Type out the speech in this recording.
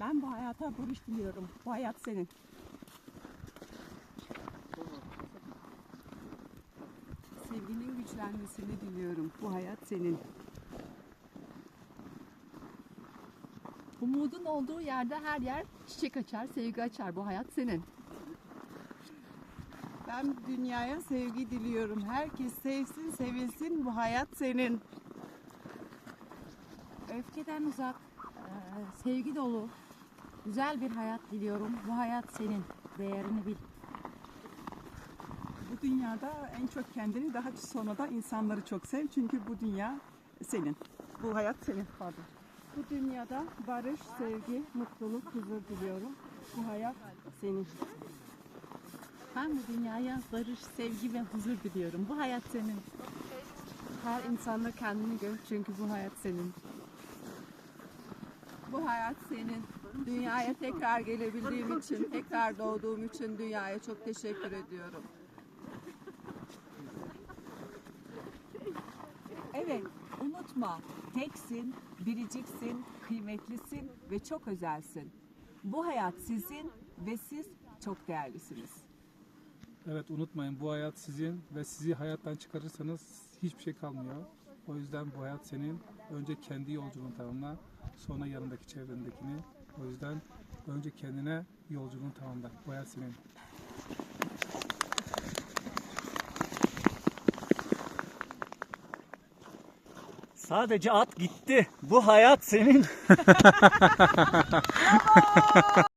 Ben bu hayata barış diliyorum. Bu hayat senin. Sevginin güçlenmesini diliyorum. Bu hayat senin. Umudun olduğu yerde her yer çiçek açar, sevgi açar. Bu hayat senin. Ben dünyaya sevgi diliyorum. Herkes sevsin, sevilsin. Bu hayat senin. Öfkeden uzak, sevgi dolu, güzel bir hayat diliyorum. Bu hayat senin. Değerini bil. Bu dünyada en çok kendini daha sonra da insanları çok sev. Çünkü bu dünya senin. Bu hayat senin. Pardon. Bu dünyada barış, sevgi, mutluluk, huzur diliyorum. Bu hayat senin. Ben bu dünyaya barış, sevgi ve huzur diliyorum. Bu hayat senin. Her insanda kendini gör çünkü bu hayat senin. Bu hayat senin. Dünyaya tekrar gelebildiğim için, tekrar doğduğum için dünyaya çok teşekkür ediyorum. Evet, unutma. Teksin, biriciksin, kıymetlisin ve çok özelsin. Bu hayat sizin ve siz çok değerlisiniz. Evet unutmayın bu hayat sizin ve sizi hayattan çıkarırsanız hiçbir şey kalmıyor. O yüzden bu hayat senin. Önce kendi yolculuğunu tamamla. Sonra yanındaki çevrendekini. O yüzden önce kendine yolculuğunu tamamla. Hayat senin. Sadece at gitti. Bu hayat senin.